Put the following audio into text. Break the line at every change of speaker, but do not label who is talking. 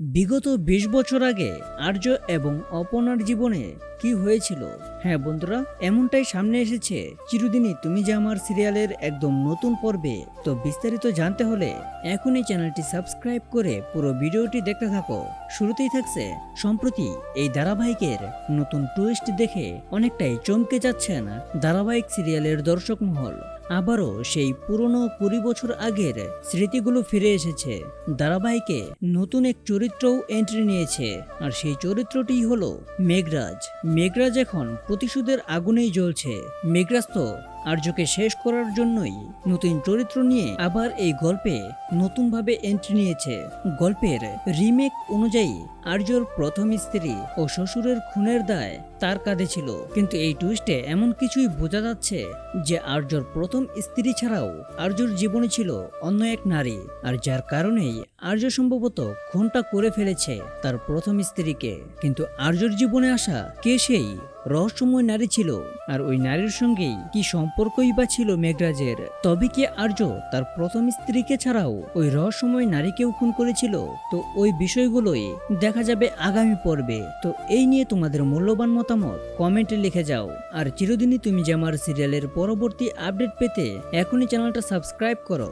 বিগত ২০ বছর আগে আর্য এবং অপনার জীবনে কি হয়েছিল? হ্যাঁ বন্ধুরা, এমনটাই সামনে এসেছে। চিরদিনই তুমি যে আমার সিরিয়ালের একদম নতুন পর্বে, তো বিস্তারিত জানতে হলে এখনই চ্যানেলটি সাবস্ক্রাইব করে পুরো ভিডিওটি দেখতে থাকো। শুরুতেই থাকছে, সম্প্রতি এই ধারাবাহিকের নতুন টুইস্ট দেখে অনেকটাই চমকে যাচ্ছেন ধারাবাহিক সিরিয়ালের দর্শক মহল। আবারও সেই পুরনো কুড়ি বছর আগের স্মৃতিগুলো ফিরে এসেছে। ধারাবাহিকে নতুন এক চরিত্রও এন্ট্রি নিয়েছে, আর সেই চরিত্রটি হলো মেঘরাজ। মেঘরাজ এখন প্রতিশোধের আগুনেই জ্বলছে। মেঘরাজ তো আর্যকে শেষ করার জন্যই নতুন চরিত্র নিয়ে আবার এই গল্পে নতুনভাবে এন্ট্রি নিয়েছে। গল্পের রিমেক অনুযায়ী আর্যর প্রথম স্ত্রী ও শ্বশুরের খুনের দায় তার কাঁধে ছিল। কিন্তু এই টুইস্টে এমন কিছুই বোঝা যাচ্ছে যে আর্যর প্রথম স্ত্রী ছাড়াও আর্যর জীবনে ছিল অন্য এক নারী আর যার কারণেই আর্য সম্ভবত খুনটা করে ফেলেছে তার প্রথম স্ত্রীকে। কিন্তু আর্যর জীবনে আসা কে সেই রহস্যময় নারী ছিল। আর ওই নারীর সঙ্গেই কি সম্পর্কই বা ছিল মেঘরাজের? তবে কি আর্য তার প্রথম স্ত্রীকে ছাড়াও ওই রহস্যময় নারীকেও খুন করেছিল? তো ওই বিষয়গুলোই দেখা যাবে আগামী পর্বে। তো এই নিয়ে তোমাদের মূল্যবান মতামত কমেন্টে লিখে যাও। আর চিরদিনই তুমি যে আমার সিরিয়ালের পরবর্তী আপডেট পেতে এখনই চ্যানেলটা সাবস্ক্রাইব করো।